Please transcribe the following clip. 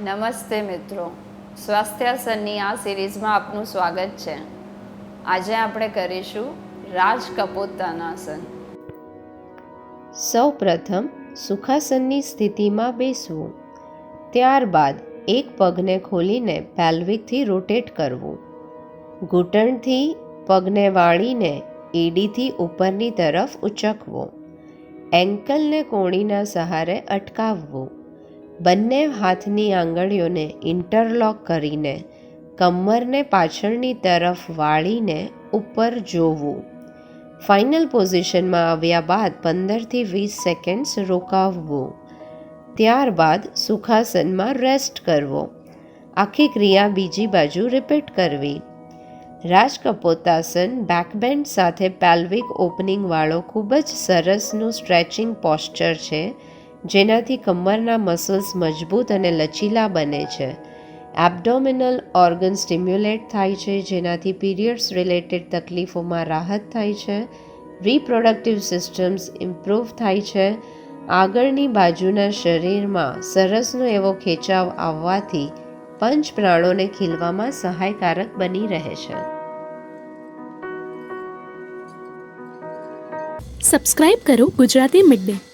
નમસ્તે મિત્રો. સ્વાસ્થ્યાસનની આ સિરીઝમાં આપનું સ્વાગત છે. આજે આપણે કરીશું રાજ કપોતાનાસન સૌ પ્રથમ સુખાસનની સ્થિતિમાં બેસવું. ત્યારબાદ એક પગને ખોલીને પેલ્વિકથી રોટેટ કરવું. ઘૂંટણથી પગને વાળીને એડીથી ઉપરની તરફ ઉચકવો. એન્કલને કોણીના સહારે અટકાવવું. બંને હાથની આંગળીઓને ઇન્ટરલોક કરીને કમરને પાછળની તરફ વાળીને ઉપર જોવું. ફાઇનલ પોઝિશનમાં આવ્યા બાદ પંદરથી વીસ સેકન્ડ્સ રોકાવવું. ત્યારબાદ સુખાસનમાં રેસ્ટ કરવો. આખી ક્રિયા બીજી બાજુ રિપીટ કરવી. રાજકપોતાસન બેકબેન્ડ સાથે પેલ્વિક ઓપનિંગવાળો ખૂબ જ સરસનું સ્ટ્રેચિંગ પોસ્ચર છે. જેનાથી કમરના મસલ્સ મજબૂત અને લચીલા બને છે. એબડોમિનલ ઓર્ગન સ્ટિમ્યુલેટ થાય છે, જેનાથી પીરિયડ્સ રિલેટેડ તકલીફોમાં રાહત થાય છે. રિપ્રોડક્ટિવ સિસ્ટમ્સ ઇમ્પ્રૂવ થાય છે. આગળની બાજુના શરીરમાં સરસનો એવો ખેંચાવ આવવાથી પંચ પ્રાણોને ખીલવામાં સહાયકારક બની રહે છે. સબસ્ક્રાઇબ કરો ગુજરાતી મિડ